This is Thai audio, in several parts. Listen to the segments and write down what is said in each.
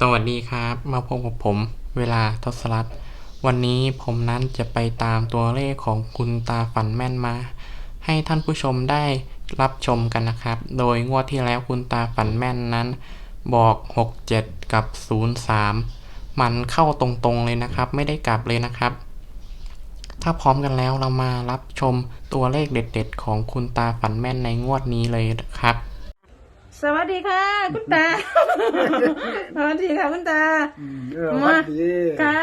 สวัสดีครับ มาพบกับผม เวลาทศรัตน์วันนี้ผมนั้นจะไปตามตัวเลขของคุณตาฝันแม่นมา ให้ท่านผู้ชมได้รับชมกันนะครับ โดยงวดที่แล้วคุณตาฝันแม่นนั้น บอก 67 กับ 03 มันเข้าตรงๆเลยนะครับ ไม่ได้กลับเลยนะครับ ถ้าพร้อมกันแล้วเรามารับชมตัวเลขเด็ด ๆ ของคุณตาฝันแม่นในงวดนี้เลยครับ สวัสดีค่ะ คุณตา สวัสดีค่ะคุณตาอืมเออวัดดีค่ะ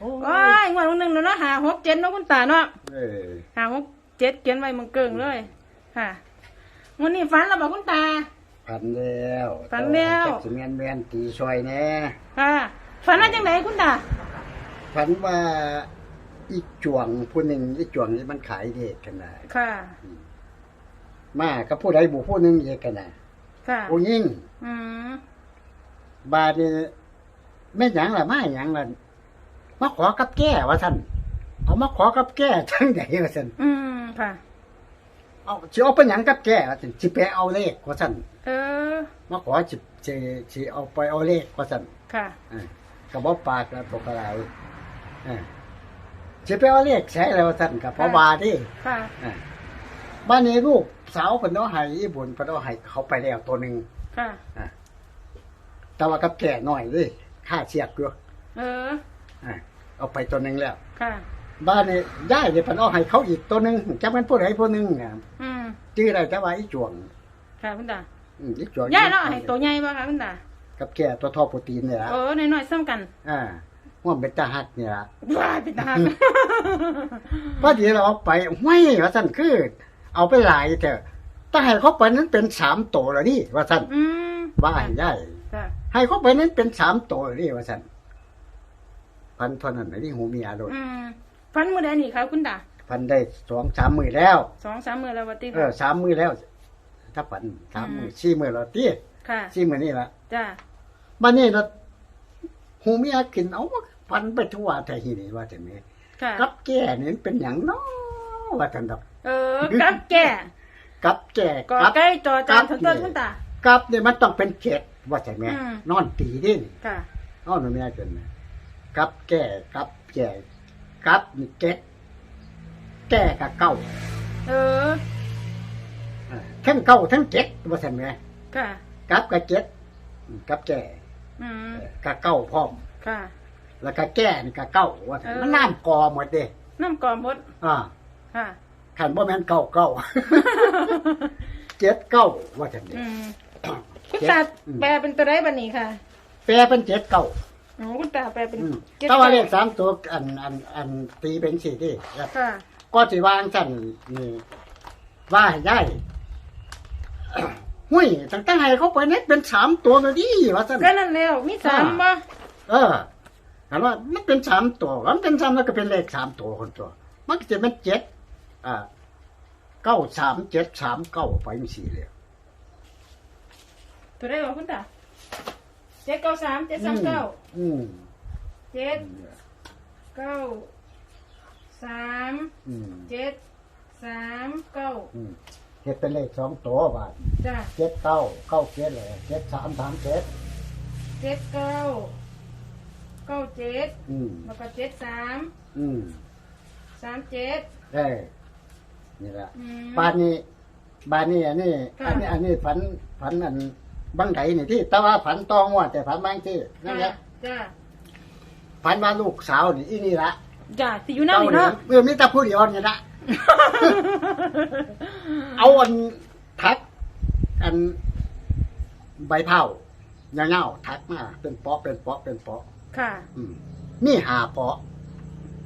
โอ้โอ้ยงวดวันหนึ่งเนาะหาหกเจ็ดเนาะคุณตาเนาะเออหาหกเจ็ดเขียนไว้มึงเกิงเลยค่ะวันนี้ฝันเราบอกคุณตา พันแล้วพันแล้ว จักสิแมนแมนตีซอยแน่ค่ะฝันว่าจังไหนคุณตาพันว่าอีจวงผู้หนึ่งอีจวงนี่มันขายเด็กกันนะค่ะ มากับผู้ใดบุผู้หนึ่งเอกกันนะ ค่ะผู้ยิ่งอืมบาดนี่แม่หยังล่ะมาหยังล่ะมาขอกับแก้ว่าท่านเอามาขอกับแก้ทั้งใหญ่ว่าท่านอืมค่ะ เอาสิเอาไปหยังกับแก้ว่าท่านสิไปเอาเลขว่าท่านเออ มาขอสิสิสิเอาไปเอาเลขว่าท่านค่ะอ่ากระบอกปากแล้วตกอะไรอ่าจะไปเอาเลขใช้แล้วท่านกับพ่อบาที่ค่ะอ่าบ้านนี้ลูก สาวเพิ่นเอาให้ญี่ปุ่นเพิ่นเอาให้เขาไปแล้วตัวหนึ่งค่ะ อ่าแต่ว่ากับแก่หน่อยเลยค่าเสียกอยู่เออ อ่าเอาไปตัวหนึ่งแล้ว ค่ะ บ้านนี้ย่ายเนี่ยเพิ่นเอาให้เขาอีกตัวหนึ่งจะเป็นผู้ใดผู้หนึ่งเนี่ยอืมชื่ออะไรแต่ว่าอีจวงค่ะคุณตาอืมอีจวงย่าเนาะให้ตัวใหญ่ป่ะคะคุณตากับแก่ตัวทอโปรตีนเนี่ยละเออน้อยๆซ้ำกันอ่าว่าเป็นตาหักเนี่ยละว้ายเป็นตาหัก พอดีเราเอาไปไม่ว่าท่านคือ เอาไปหลายเถอะถ้าให้เขาไปนั้นเป็นสามโตแล้วนี่ว่าท่านอืมว่าให้ได้ค่ะให้เขาไปนั้นเป็นสามโตแล้วนี่ว่าท่านพันเท่านั้นไอ้นี่หูเมียโดนอืมฟันมือใดนี่ครับคุณตาพันได้สองสามมือแล้ว สองสามมือแล้ววัติเออสามมือแล้ว ถ้าพันสามมือสี่มือแล้วตีค่ะสี่มือนี่ละจ้าบ้านนี้เราหูเมียกินเอาพันไปทั่วแต่ทีนี่ว่าแต่เนี้ค่ะ กับแก่นี่เป็นอย่างน้อว่าท่านดอก เออ กับแก่กับแก่กอกับใกล้จอจานกับทั้งต้นนี่คุณตา กับเนี่ยมันต้องเป็นเจ็ดว่าใช่ไหมอืม นอนตีดินค่ะ นอนไม่ได้เกินนะกับแก่กับแก่กับนี่เจ็ดแก่กับเก้าเออ อ่าทั้งเก้าทั้งเจ็ดว่าใช่ไหมค่ะ กับกับเจ็ดอืมกับแก่อืม กับเก้าพร้อม ค่ะ แล้วก็แก่นี่กับเก้าว่าใช่เออ มันน้ำกอหมดเด้น้ำกอมบดอ่า ค่ะ ขันบ่แม่นเก้าเก้า เจ็ดเก้าว่าใช่ไหมอืมคุณตาแปลเป็นตัวไรบันนี้ค่ะแปลเป็นเจ็ดเก้าโอ้คุณตาแปลเป็นอืมจ็ดแต่ว่าเลขสามตัวอันอันอันตีเป็นสี่ที่ค่ะ ก็สิวางสั่นนี่ว่าให้ได้ หุ้ยตั้งแต่ให้เขาไปเน็ตเป็นสามตัวเลยดิว่าสั่น ก็นั่นแล้วมีสามบ่เออถามว่ามันเป็นสามตัวมันเป็นสามแล้วก็เป็นเลขสามตัวคนตัว มันก็จะเป็นเจ็ด อ่าเก้าสามเจ็ดสามเก้าไปมีสี่เลยตัวไรบ่คุณตาเจ็ดเก้าสามเจ็ดสามเก้าอืมเจ็ดเก้าสามอืมเจ็ดสามเก้าอืมเจ็ดเป็นเลขสองตัวบาทจ้าเจ็ดเก้าเก้าเจ็ดเลยเจ็ดสามสามเจ็ดเจ็ดเก้าเก้าเจ็ดอืมแล้วก็เจ็ดสามอืมสามเจ็ดได้ นี่แหละอืม บ้านนี้บ้านนี้อันนี้ค่ะ อันนี้อันนี้ฝันฝันอันบางไดนี่ที่ แต่ว่าฝันตองว่าแต่ฝันบางที่นั่นแหละจ้าฝันว่าลูกสาวนี่อีนี่ละจ้าสิอยู่นั่นนี่เนาะเออมีแต่ผู้เดียวนี่ละ เอาอันทัก อันใบเผาเงาๆทักมาเป็นเปาะเป็นเปาะเป็นเปาะค่ะอืมนี่หาเปาะ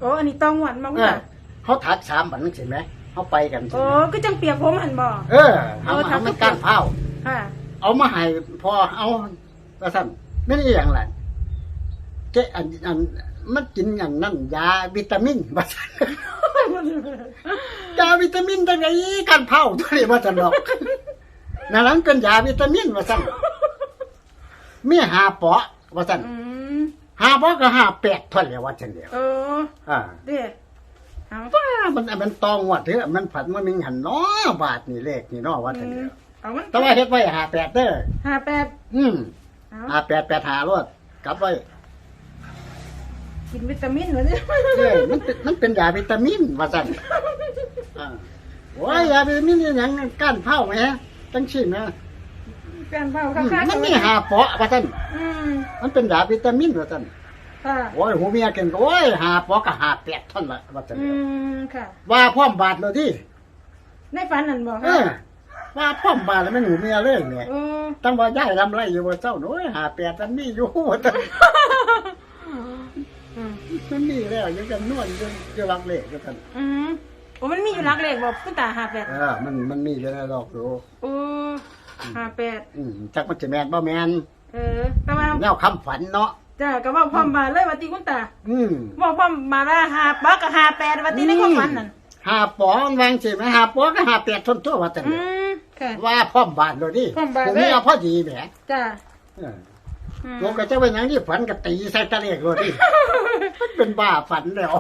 โอ้อันนี้ตองหวันมาเอคุณอตาเขาทักสามบันเห็นไหม เขาไปกันโอ้ก็จังเปียกผมหันบ่เออเอาเออมาทักเอามาก้านเผาค่ะ เอามาให้พอเอาก็สั่นไม่ได้อหย่างไรเจ๊อันอันมันกินอย่างนั้นยาวิตามินว่าสั่นยาวิตามินตั้งไงกันเผาตัวนี้ว่าสั่นดอกนั่นนั้นเป็นยาวิตามินว่าสั่นมีหาเปาะว่าสั่นอืมหาเปาะก็หาแปดเท่าไหร่ว่าสั่นเดียวเอออ่าเด้เอา ว้ามันมันตองวัดเถอะมันผัดมันมีหันเนาะบาทนี่เลขนี่เนาะว่าสั่นเดียวเอามันแต่ว่าเฮ็ดไว้หาแปดเด้อห้าแปดอืมเอาหาแปดแปดหารวดคกลับไว้กินวิตามินเหรอเนี่ยเอ้ยมันเป็นมันเป็นยาวิตามินว่าซั่นอ่าโอ้ยยาวิตามินนี่หยังก้านเผาแหมจังซี่แหมแฟนเผาอืมข้างๆมันมีหาเปาะว่าซั่นอืม มันเป็นยาวิตามินว่าซั่น ค่ะโอ้ยหูเมียกินโอ้ยหาเปาะก็หาแปดท่อนละว่าซั่นอืมค่ะ ว่าพร้อมบาทเลยที่ในฝันนั่นบอกเออว่าพร้อมบาทแล้วมันหูเมียเลยเนี่ยเออตั้งว่าย้ายลำไรอยู่บ่เจ้าโอ้ยหาแปดมันมีอยู่ว่าซั่นอืมมันมีแล้วยังกันนวลอยู่อยู่หลักเลขว่าซั่นอืมโอ้มันมีอยู่รักเลขบอกคุณตาหาแปดเออมันมันมีอยู่ในหลอกอยู่โอ้หาแปดอืมจักมันจะแม่นบ่แม่นเออ แต่ว่าแนวคำฝันเนาะ จ้าก็บอกพร้อมมาเลยว่าตีคุณตาอืมบอกพร้อมมาว่าหาปักกับหาแปดว่าตีในความฝันนั่นหาปอมันวางสิไหมหาปอก็หาแปดทนตัวว่าแต่นอืมค่ะ ว่าพร้อมบาทเลยดิพร้อมบาทเลยผมมีเอาพอดีแหมจ้าเอออืมตัวก็จะเป็นอย่างนี้ฝันก็ตีใส่ตะเลกเลยดิ มันเป็นบ้าฝันแล้ว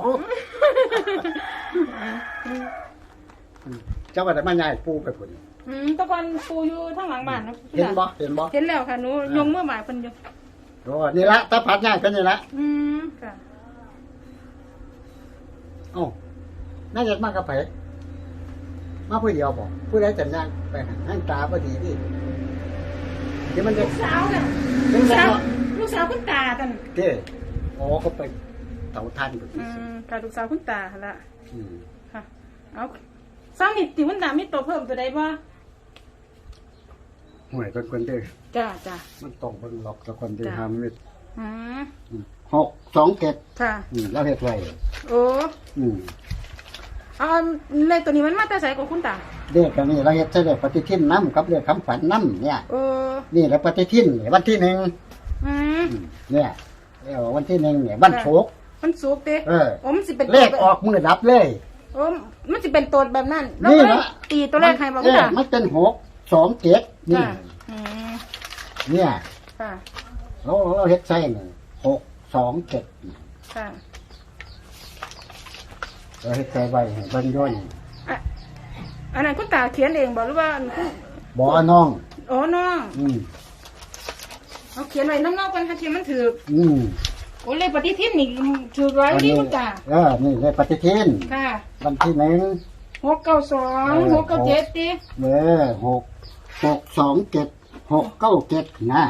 เจ้าว่าแต่มาย้ายปูไปพุ่นอืมแตะกอนปูอยู่ทั้งหลังบ้านนะคุณเห็นตาบ่เห็นบ่ เห็นแล้วค่ะหนูยงเมื่อบ่ายเพิ่นอยู่ โอ้นี่ละตาผัดย้ายกันนี่ละอืมค่ะเอ้าน่าจะมากกับไผมาผู้เดียวบ่ผู้ใดจะย่างไปหาห้างตาบ่ดีดิเดี๋ยวมันจะลูกสาวน่ะลูลูกกสาสาววลูกสาวคุณตาตันเด้อ๋อเขาไปเต่าทันกับอืที่สุดมค่ะลูกสาวคุณตาหั่นละอืมค่ะเอาสามีติคุณตามีตัวเพิ่มตัวใดบ่ ห่วยคนคนเด้อจ้าจ้ามันต้องเบิ่งหลอกกับคนที่จ้ะทำมิดอืมอืมหกสองเจ็ดค่ะอืมแล้วเฮ็ดไรโอ้อืมเอาเลขตัวนี้มันมาแต่ไสของคุณตาเด็กอันนี้เราเฮ็ดใช้เลขปฏิทินน้ำกับเลขคำฝันน้ำเนี่ยโอ้นี่แหละปฏิทินวันที่หนึ่งอืมอืมเนี่ยแล้ววันที่หนึ่งเนี่ยวันโชกมันสุกเด้เออโอ้มันสิเป็นเลขออกมือรับเลยโอ้มันสิเป็นตัวแบบนั้นแล้วนี่ก็เลยนะตีตัวเลขให้บ่เอคุณอตามันเป็นหก สองเจ็ดนี่ค่ะอืมเนี่ยค่ะ เราเราเฮ็ดใช่หนึ่งหกสองเจ็ดค่ะ เราเฮ็ดใส่ไว้ให้เบิ่งย่นอะอันนั้นคุณตาเขียนเองบอกหรือว่าอันคุณบ่น้อง อ๋อน้องอืมเอาเขียนไว้น้องๆกันค่ะเขียนมันถืออืมโอ้เลขปฏิทินนี่ถือไว้วันนี้คุณตา เออนี่เลขปฏิทินค่ะ วันที่หนึ่ง หกเก้าสองหกเก้าเจ็ดดิเออหกหกสองเจ็ดหกเก้าเจ็ดนะ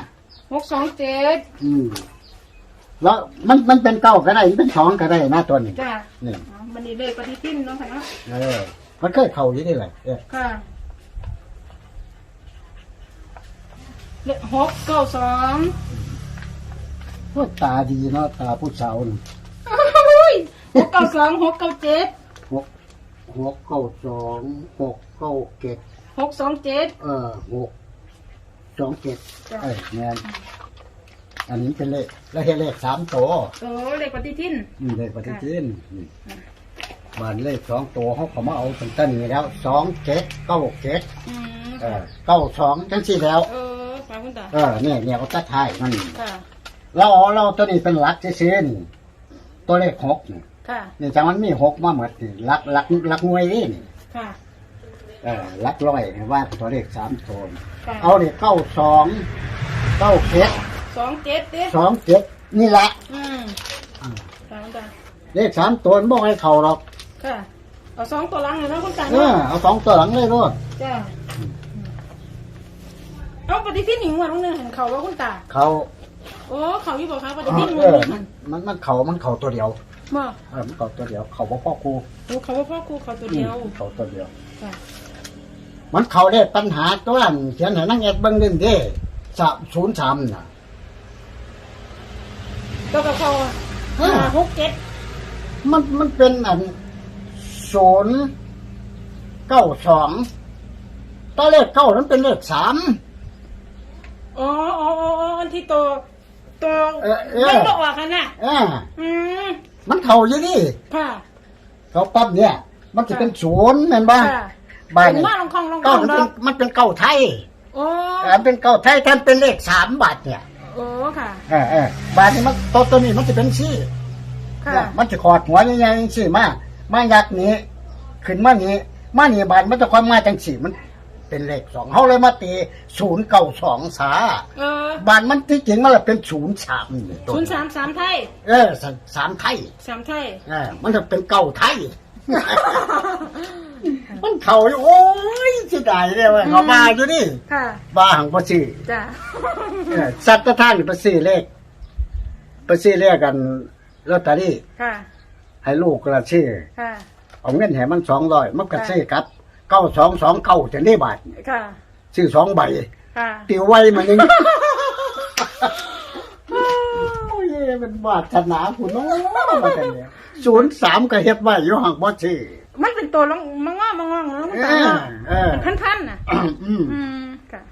หกสองเจ็ดอืมแล้วมันมันเป็นเก้าก็ได้มันเป็นสองก็ได้นะตัวนี้จ้านี่อ๋อมันนี่เลขปฏิทินเนาะค่ะเนาะเออ มันเคยเข่าอยู่นี่แหละเออค่ะเลขหกเก้าสองพวกตาดีเนาะตาผู้สาวนี่อุ้ยหกเก้าสองหกเก้าเจ็ดหก หกเก้าสองหกเก้าเจ็ดหกสองเจ็ดเออหกสองเจ็ดจ้ะเออแม่นอันนี้เป็นเลขแล้วเห็นเลขสามตัวโอ้เลขปฏิทินอืมเลขปฏิทินนี่บานเลขสองตัวเขาเขามาเอาตั้งแต่นี้แล้วสองเจ็ดเก้าเจ็ดอืมเออเก้าสองจังสี่แล้ว เออฟังคุณตาเออเนี่ยเนี่ยเขาตัดท้ายมันค่ะเราเอาเราตัวนี้เป็นหลักซื่อๆนี่ตัวเลขหกนี่ ค่ะ นี่จังมันมีหกมาหมดนี่หลักหลักหลักหน่วยนี่นี่ค่ะ เออหลักร้อยนี่ว่าตัวเลขสามตัวนี่ค่ะเอาเนี่ยเก้าสองเก้าเจ็ดสองเจ็ดดิสองเจ็ดนี่ละอืมอ่าฟังคุณตาเลขสามตัวมันบอกให้เข่าหรอกค่ะ เอาสองตัวหลังเลยนะคุณตาเอเนาะอเอาสองตัวหลังเลยรถจ้าเอาปฏิทินหนิงวันนึงเห็นเขาว่าคุณตาเขา โอ้เขาอยู่บอกคะปฏิเอทินอวันนึงมันมันมันเข่ามันเข่าตัวเดียวมาเออมันเข่าตัวเดียว เข่าบ่พ่อครูโอ้เขาว่าพ่อครูเขาตัวเดียวอืมเข่าตัวเดียว ค่ะมันเข่าเลขปัญหาตัวนั้นเขียนให้นั่งเอ็ดเบิ้งเด่นเด้สามศูนย์สามน่ะตัวกับเขาอะอ่าห้าหกเจ็ดมันมันเป็นอันศูนย์เก้าสองตัวเลขเก้านั้นเป็นเลขสาม อ๋ออ๋ออ๋ออ๋ออันที่ตัว ตัวเออเออ มันบอกว่ากันน่ะอ่าอืมมันเข่าอยู่นี่ค่ะเขาปั๊บเนี่ย มันจะเป็นศูนย์แม่นบ้าค่ะบ้านเป็นนี่ว่าลองคองลองคเก้าองมันดเป็อนกมันเป็นเก้าไทยโอ้เออเป็นเก้าไทยแทนเป็นเลขสามบาทเนี่ยโอ้ค่ะ เออเออบาทนี้มันตัวตัวนี้มันจะเป็นซี่ ค่ะเนี่ยมันจะขอดหัวใหญ่ๆจังซี่มามายักนี้ ขึ้นมานี้มานี่บาทมันจะความมาจังสี่มัน เป็นเลขสองเขาเลยมาตีศูนย์เก้าสองสาเออบ้านมันที่จริงมันเลยเป็นศูนย์สามนี่ตัวศูนย์สามสามไทยเออสามสามไทยสามไทยเออมันจะเป็นเก้าไทย มันเข่าอยู่โอ้ยเสิได้เลยเว่าเขามาอยู่นี่ค่ะบ้าหังภาษีจ้ะเออสัตว์ท่านภาษีเลขภาษีเลขกันลอตเตอรี่ค่ะให้ลูกกระชื่อค่ะเอาเงินให้มันสองร้อยมันก็ซื้อครับ เก้าสองสองเก้าจะได้บาทค่ะ ซื้อสองใบค่ะติวไว้มันนึงโอ้ยมันบาดถนาคุณน้องมาแต่เนี่ยศูนย์สามก็เฮ็ดไว้อยู่ห่างบ่ซื้อ มันเป็นตัวลงมังงอมังงองแล้วมันเอตายอเนาะเออ พันพันๆน่ะ อืมอืมค่ะ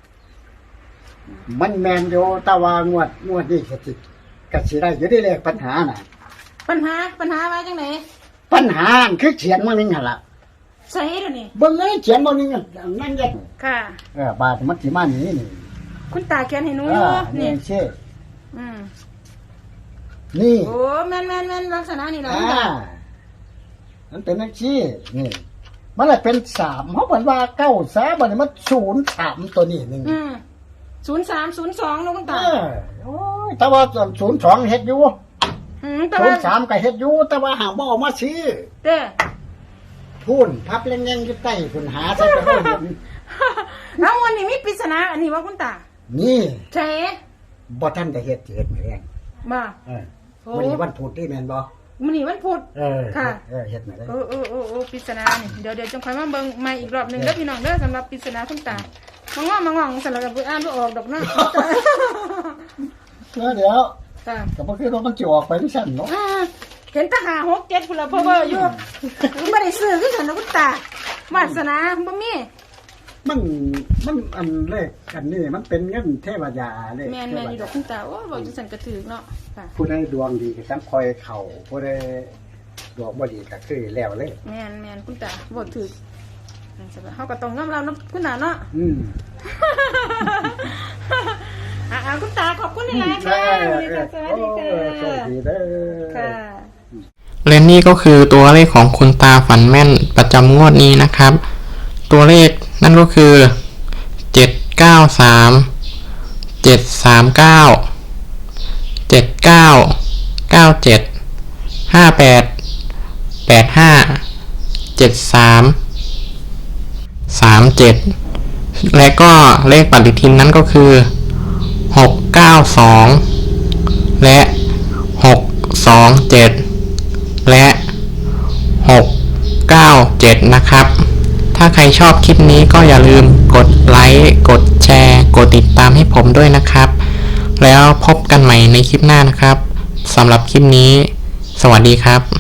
มันแมนอยู่แต่ว่างวดงวดนี้ก็สิก็สิได้อยู่ได้เลขปัญหาน่ะ ปัญหาปัญหาไว้จังไหนปัญหาคือเขียนมานึงหั่นล่ะ ใส่เดี๋ยวนี้เบิ่งเลยเขียนมานึงอะนั่นแหละค่ะ เออบาดมันสิมานี่นี่คุณตาเขียนให้หนูเออยู่อนี่นี่เช่อืมนี่โอ้แม่นแม่นแม่นลักษณะนี่แหละอ่าคุณตามันเป็นนักชี้นี่ มันเลยเป็นสามเพราะเหมือนว่าเก้าสามมันมันศูนย์สามตัวนี้หนึ่งอืมศูนย์สามศูนย์สองนะคุณเอตาอโอ้ยแต่ว่าศูนย์สองเฮ็ดอยู่อืมแต่ศูว่านย์สามก็เฮ็ดอยู่แต่ว่าหางบ่เออกมาชี้เด้ พูนพับเล่งๆอยู่ใต้คุณหาใส่กระเป๋าเห็นแล้ววันนี้มีปริศนาอันนี้ว่าคุณตานี่ใช่บ่ท่านได้เฮ็ดสิเฮ็ดมื้อแรงมาเออโอ้วันนี้วันพุธนี่แม่นบ่มันนี่วันพุธเออค่ะเออเฮ็ดมื้อแรงโอ้โอ้โอ้โอ้ปริศนานี่เดี๋ยวเดี๋ยวจงคอยมาเบิ่งใหม่อีกรอบหนึ่งเด้อพี่น้องเด้อสำหรับปริศนาคุณตามางอมางองสำหรับอ่านบ่ออกดอกเนาะเดี๋ยวเดี๋ยวค่ะก็บ่คือว่ามันสิออกไปที่ซั่นเนาะอ่า เห็นแตาหาหกเจ็ดพุ่นละเพอเบอร์อยู่ไม่ได้ซื้อคือกันนะคุณตาวาสนาบ่มี มันมันอันเลขอันนี้มันเป็นเงินเทวดาเลขแม่นแม่นอยู่ดอกคุณตาโอ้บอกจังซั่นก็ถือเนาะค่ะผู้ใดดวงดีก็ซ้ำคอยเข่าผู้ใดดวงบ่ดีก็คือแล้วเลย แม่นแม่นคุณตาบ่ถือนั่นสิว่าเฮาก็ต้องยอมรับเนาะคุณตาเนาะอืมอ่าคุณตาขอบคุณหลายๆค่ะสวัสดีค่ะสวัสดีค่ะ โอ้โชคดีเด้อ ค่ะ และนี่ก็คือตัวเลขของคุณตาฝันแม่นประจำงวดนี้นะครับ ตัวเลขนั่นก็คือ 793 739 79 97 58 85 73 37 และก็เลขปฏิทินนั้นก็คือ 692 และ 627 และ 697 นะครับ ถ้าใครชอบคลิปนี้ก็อย่าลืมกดไลค์กดแชร์ กดติดตามให้ผมด้วยนะครับ แล้วพบกันใหม่ในคลิปหน้านะครับสำหรับคลิปนี้ สวัสดีครับ